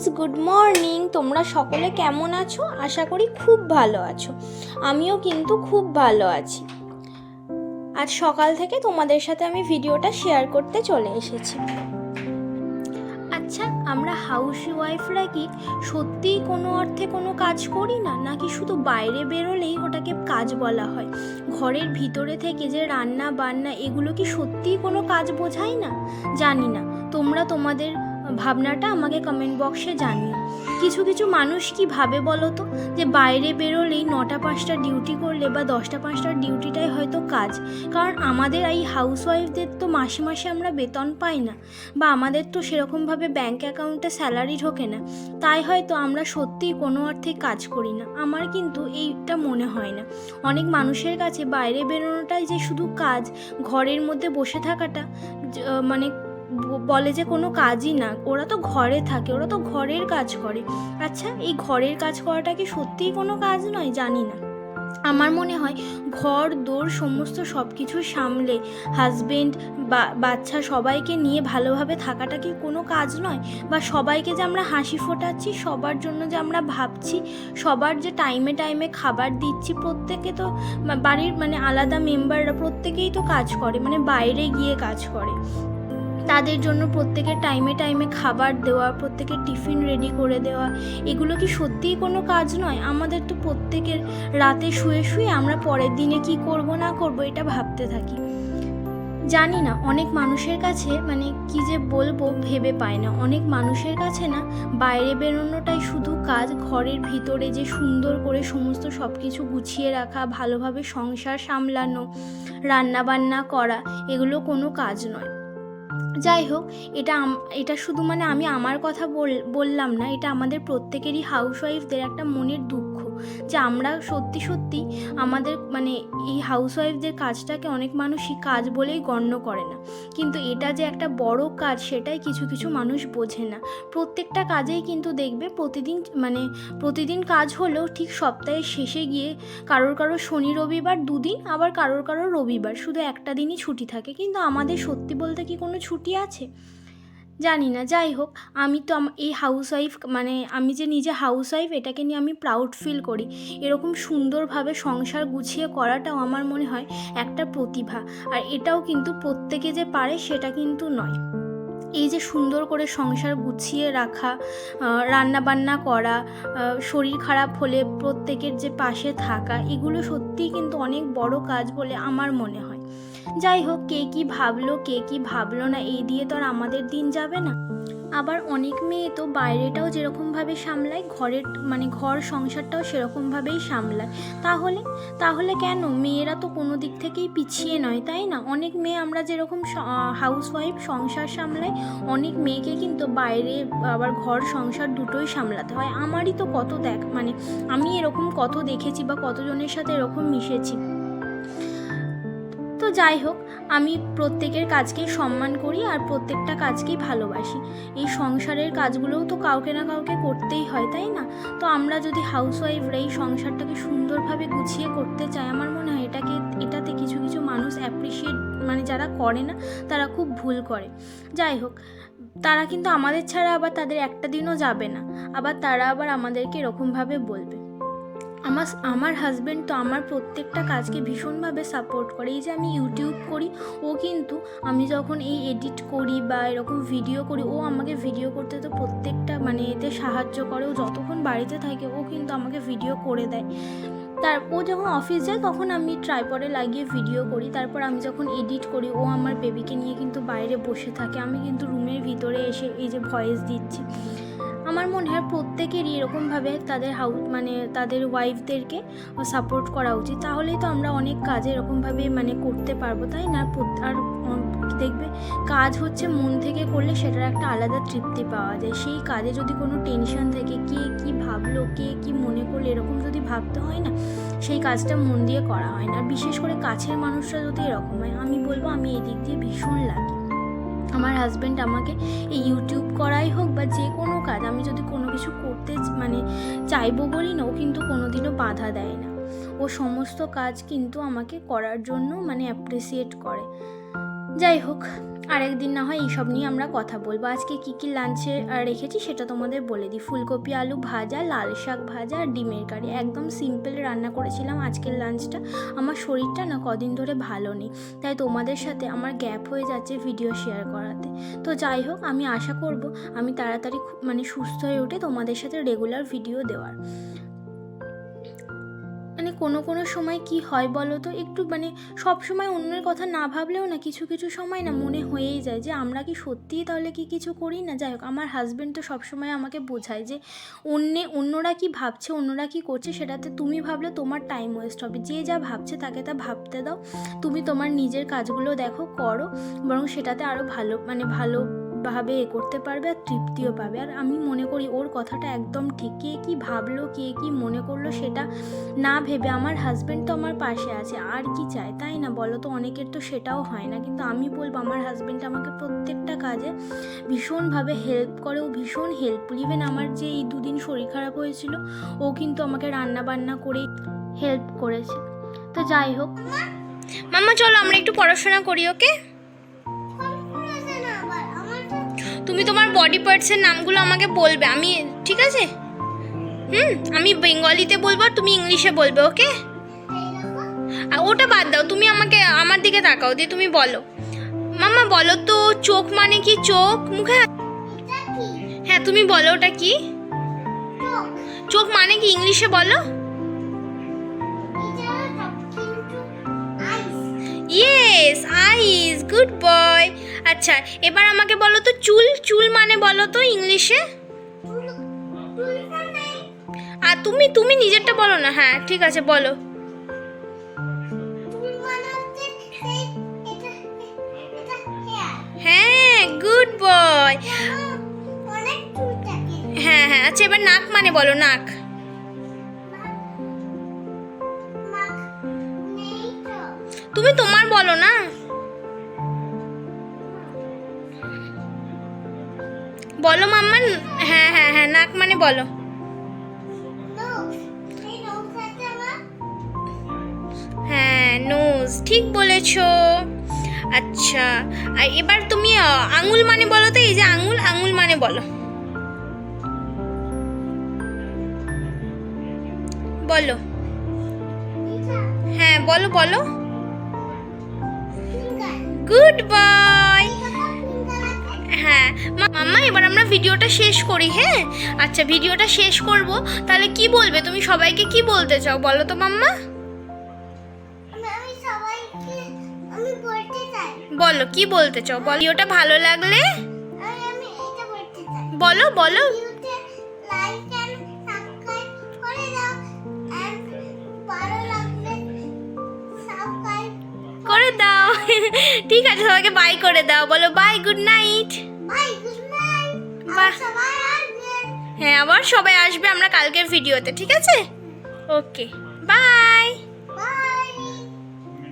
Friends, good morning. তোমরা সকলে কেমন আছো? আশা করি খুব ভালো আছো। আমিও কিন্তু খুব ভালো আছি। আজ সকাল থেকে তোমাদের সাথে আমি ভিডিওটা শেয়ার করতে চলে এসেছি। আচ্ছা আমরা হাউস ওয়াইফরা কি সত্যিই কোনো অর্থে কোনো কাজ করি না? নাকি শুধু বাইরে বেরোলেই ওটাকে কাজ বলা হয়? ঘরের ভিতরে থেকে যে রান্না বান্না এগুলো কি সত্যিই কোনো কাজ বোঝায় না? জানি না। তোমরা তোমাদের ভাবনাটা আমাকে কমেন্ট বক্সে জানিও। কিছু কিছু মানুষ কি ভাবে বলো তো, যে বাইরে বেরোলেই নটা পাঁচটা ডিউটি করলে বা দশটা পাঁচটার ডিউটিটাই হয়তো কাজ। কারণ আমাদের এই হাউসওয়াইফদের তো মাসে মাসে আমরা বেতন পাই না, বা আমাদের তো সেরকমভাবে ব্যাঙ্ক অ্যাকাউন্টে স্যালারি ঢোকে না। তাই হয়তো আমরা সত্যিই কোনো অর্থে কাজ করি না। আমার কিন্তু এইটা মনে হয় না। অনেক মানুষের কাছে বাইরে বেরোনোটাই যে শুধু কাজ, ঘরের মধ্যে বসে থাকাটা মানে বলে যে কোনো কাজই না। ওরা তো ঘরে থাকে, ওরা তো ঘরের কাজ করে। আচ্ছা এই ঘরের কাজ করাটা কি সত্যিই কোনো কাজ নয়? জানি না। আমার মনে হয় ঘর, দোর, সমস্ত সব কিছু সামলে হাজবেন্ড বা বাচ্চা সবাইকে নিয়ে ভালোভাবে থাকাটা কি কোনো কাজ নয়? বা সবাইকে যে আমরা হাসি ফোটাচ্ছি, সবার জন্য যে আমরা ভাবছি, সবার যে টাইমে টাইমে খাবার দিচ্ছি, প্রত্যেকে তো বাড়ির মানে আলাদা মেম্বাররা প্রত্যেকেই তো কাজ করে মানে বাইরে গিয়ে কাজ করে। তাদের জন্য প্রত্যেকের টাইমে টাইমে খাবার দেওয়া, প্রত্যেকের টিফিন রেডি করে দেওয়া, এগুলো কি সত্যিই কোনো কাজ নয়? আমাদের তো প্রত্যেকের রাতে শুয়ে শুয়ে আমরা পরের দিনে কি করব, না করব, এটা ভাবতে থাকি। জানি না, অনেক মানুষের কাছে মানে কি যে বলব ভেবে পায় না। অনেক মানুষের কাছে না, বাইরে বেরোনোটাই শুধু কাজ, ঘরের ভিতরে যে সুন্দর করে সমস্ত সব কিছু গুছিয়ে রাখা, ভালোভাবে সংসার সামলানো রান্না বান্না করা, এগুলো কোনো কাজ নয়। যাই হোক, এটা এটা শুধু মানে আমি আমার কথা বল- বললাম না, এটা আমাদের প্রত্যেকেরই হাউসওয়াইফদের একটা মনের দুঃখ। যে আমরা সত্যি সত্যি আমাদের মানে এই হাউসওয়াইফদের কাজটাকে অনেক মানুষই কাজ বলেই গণ্য করে না। কিন্তু এটা যে একটা বড় কাজ সেটাই কিছু কিছু মানুষ বোঝে না। প্রত্যেকটা কাজেই কিন্তু দেখবে প্রতিদিন মানে প্রতিদিন কাজ হলেও ঠিক সপ্তাহের শেষে গিয়ে কারোর কারোর শনি রবিবার দুদিন, আবার কারোর কারোর রবিবার। শুধু একটা দিনই ছুটি থাকে। কিন্তু আমাদের সত্যি বলতে কি কোনো ছুটি আছে? জানি না, যাই হোক, আমি তো এই হাউসওয়াইফ মানে আমি যে নিজে হাউসওয়াইফ এটাকে নিয়ে আমি প্রাউড ফিল করি। এরকম সুন্দরভাবে সংসার গুছিয়ে করাটাও আমার মনে হয় একটা প্রতিভা। আর এটাও কিন্তু প্রত্যেকে যে পারে, সেটা কিন্তু নয়। এই যে সুন্দর করে সংসার গুছিয়ে রাখা রান্না বান্না করা শরীর খারাপ হলে প্রত্যেকের যে পাশে থাকা, এগুলো সত্যিই কিন্তু অনেক বড় কাজ বলে আমার মনে হয়। যাই হোক কে কি ভাবলো, কে কি ভাবলো না, এই দিয়ে তো আর আমাদের দিন যাবে না। আবার অনেক মেয়ে তো বাইরেটাও যেরকমভাবে সামলায়, ঘরের মানে ঘর সংসারটাও সেরকমভাবেই সামলায়। তাহলে তাহলে কেন? মেয়েরা তো কোনো দিক থেকেই পিছিয়ে নয়, তাই না? অনেক মেয়ে আমরা যেরকম হাউস ওয়াইফ সংসার সামলাই, অনেক মেয়েকে কিন্তু বাইরে আবার ঘর, সংসার দুটোই সামলাতে হয়। আমারই তো কত দেখ মানে আমি এরকম কত দেখেছি বা কতজনের সাথে এরকম মিশেছি। তো যাই হোক, আমি প্রত্যেকের কাজকেই সম্মান করি আর প্রত্যেকটা কাজকেই ভালোবাসি। এই সংসারের কাজগুলোও তো কাউকে না কাউকে করতেই হয়, তাই না? তো আমরা যদি হাউসওয়াইফরা এই সংসারটাকে সুন্দরভাবে গুছিয়ে করতে চাই, আমার মনে হয় এটাকে, এটাতে কিছু কিছু মানুষ অ্যাপ্রিসিয়েট মানে যারা করে না, তারা খুব ভুল করে। যাই হোক, তারা কিন্তু আমাদের ছাড়া আবার তাদের একটা দিনও যাবে না। আবার তারা আবার আমাদেরকে এরকমভাবে বলবে। আমার আমার হাজব্যান্ড তো আমার প্রত্যেকটা কাজকে ভীষণভাবে সাপোর্ট করে। এই যে আমি ইউটিউব করি, ও কিন্তু আমি যখন এই এডিট করি বা এরকম ভিডিও করি, ও আমাকে ভিডিও করতে তো প্রত্যেকটা মানে এতে সাহায্য করে। ও যতক্ষণ বাড়িতে থাকে, ও কিন্তু আমাকে ভিডিও করে দেয়। তার, ও যখন অফিস যায়, তখন আমি ট্রাইপডে লাগিয়ে ভিডিও করি। তারপর আমি যখন এডিট করি, ও আমার বেবিকে নিয়ে কিন্তু বাইরে বসে থাকে। আমি কিন্তু রুমের ভিতরে এসে এই যে ভয়েস দিচ্ছি। আমার মনে হয় প্রত্যেকেরই এরকমভাবে তাদের হাউ মানে তাদের ওয়াইফদেরকে সাপোর্ট করা উচিত। তাহলেই তো আমরা অনেক কাজ এরকমভাবে মানে করতে পারব, তাই না? আর দেখবে কাজ হচ্ছে মন থেকে করলে সেটার একটা আলাদা তৃপ্তি পাওয়া যায়। সেই কাজে যদি কোনো টেনশন থাকে, কে কি ভাবলো, কে কি মনে করল, এরকম যদি ভাবতে হয় না, সেই কাজটা মন দিয়ে করা হয় না। বিশেষ করে কাছের মানুষরা যদি এরকম হয়, আমি বলব আমি এই দিক দিয়ে ভীষণ লাগি আমার হাজব্যান্ড আমাকে এই ইউটিউব করাই হোক বা যে কোনো কাজ, আমি যদি কোনো কিছু করতে মানে চাইব বলি না, ও কিন্তু কোনোদিনও বাধা দেয় না। ও সমস্ত কাজ কিন্তু আমাকে করার জন্য মানে অ্যাপ্রিসিয়েট করে। যাই হোক আরেকদিন না হয় এইসব নিয়ে আমরা কথা বলব। আজকে কী কী লাঞ্চে রেখেছি সেটা তোমাদের বলে দিই। ফুলকপি, আলু ভাজা, লাল শাক ভাজা আর ডিমের কারি। একদম সিম্পল রান্না করেছিলাম আজকের লাঞ্চটা আমার শরীরটা না কদিন ধরে ভালো নেই। তাই তোমাদের সাথে আমার গ্যাপ হয়ে যাচ্ছে ভিডিও শেয়ার করাতে। তো যাই হোক, আমি আশা করব আমি তাড়াতাড়ি মানে সুস্থ হয়ে উঠে তোমাদের সাথে রেগুলার ভিডিও দেওয়ার। মানে কোনো কোনো সময় কি হয় বলো তো? একটু মানে সব সময় অন্যের কথা না ভাবলেও না কিছু কিছু সময় না মনে হয়েই যায় যে আমরা কি সত্যিই তাহলে কি কিছু করি না? যাই হোক, আমার হাজব্যান্ড তো সবসময় আমাকে বোঝায় যে অন্যে, অন্যরা কি ভাবছে, অন্যরা কি করছে সেটাতে তুমি ভাবলে তোমার টাইম ওয়েস্ট হবে। যে যা ভাবছে তাকে তা ভাবতে দাও। তুমি তোমার নিজের কাজগুলো দেখো, করো। বরং সেটাতে আরও ভালো মানে ভালো ভাবে এ করতে পারবে আর তৃপ্তিও পাবে। আর আমি মনে করি ওর কথাটা একদম ঠিক। কে কী ভাবলো, কে কী মনে করল সেটা না ভেবে আমার হাজব্যান্ড তো আমার পাশে আছে, আর কি চায়? তাই না বলো তো? অনেকের তো সেটাও হয় না। কিন্তু আমি বলব আমার হাজব্যান্ড আমাকে প্রত্যেকটা কাজে ভীষণভাবে হেল্প করে। ও ভীষণ হেল্পফুল ইভেন আমার যে এই দুদিন শরীর খারাপ হয়েছিল, ও কিন্তু আমাকে রান্না বান্না করে হেল্প করেছে। তো যাই হোক। মাম্মা, চলো আমরা একটু পড়াশোনা করি, ওকে? তুমি তোমার বডি পার্টসের নামগুলো আমাকে বলবে, আমি, ঠিক আছে? হুম, আমি বেঙ্গলিতে বলব আর তুমি ইংলিশে বলবে, ওকে? ওটা বাদ দাও, তুমি আমাকে, আমার দিকে তাকাও, দিয়ে তুমি বলো। মাম্মা, বলো তো, চোখ মানে কি চোখ? মুখে হ্যাঁ তুমি বলো ওটা কি? চোখ মানে কি? ইংলিশে বলো। ইয়েস আইস গুড বয় আচ্ছা এবার আমাকে বলো তো চুল চুল মানে বলো তো ইংলিশে? আর তুমি তুমি নিজেরটা বলো না হ্যাঁ ঠিক আছে, বলো। হ্যাঁ গুড বয় হ্যাঁ হ্যাঁ আচ্ছা এবার নাক মানে বলো, নাক। তুমি তোমার বলো না। বলো মাম্মা হ্যাঁ হ্যাঁ হ্যাঁ নাক মানে বলো। হ্যাঁ নোজ ঠিক বলেছ। আচ্ছা আর এবার তুমি আঙুল মানে বলো তো, এই যে আঙুল আঙুল মানে বলো। বলো। হ্যাঁ বলো বলো। গুড বাই হ্যাঁ। মা- মাম্মা এবার আমরা ভিডিওটা শেষ করি হ্যাঁ? আচ্ছা ভিডিওটা শেষ করব। তাহলে কি বলবে? তুমি সবাইকে কি বলতে চাও? বলো তো মাম্মা। বলো কি বলতে চাও? বলো। ভিডিওটা ভালো লাগলে? বলো বলো। করে দাও। ঠিক আছে সবাইকে বাই করে দাও। বলো বাই গুড নাইট হ্যাঁ আবার সবাই আসবে আমরা কালকের ভিডিওতে ঠিক আছে? Okay bye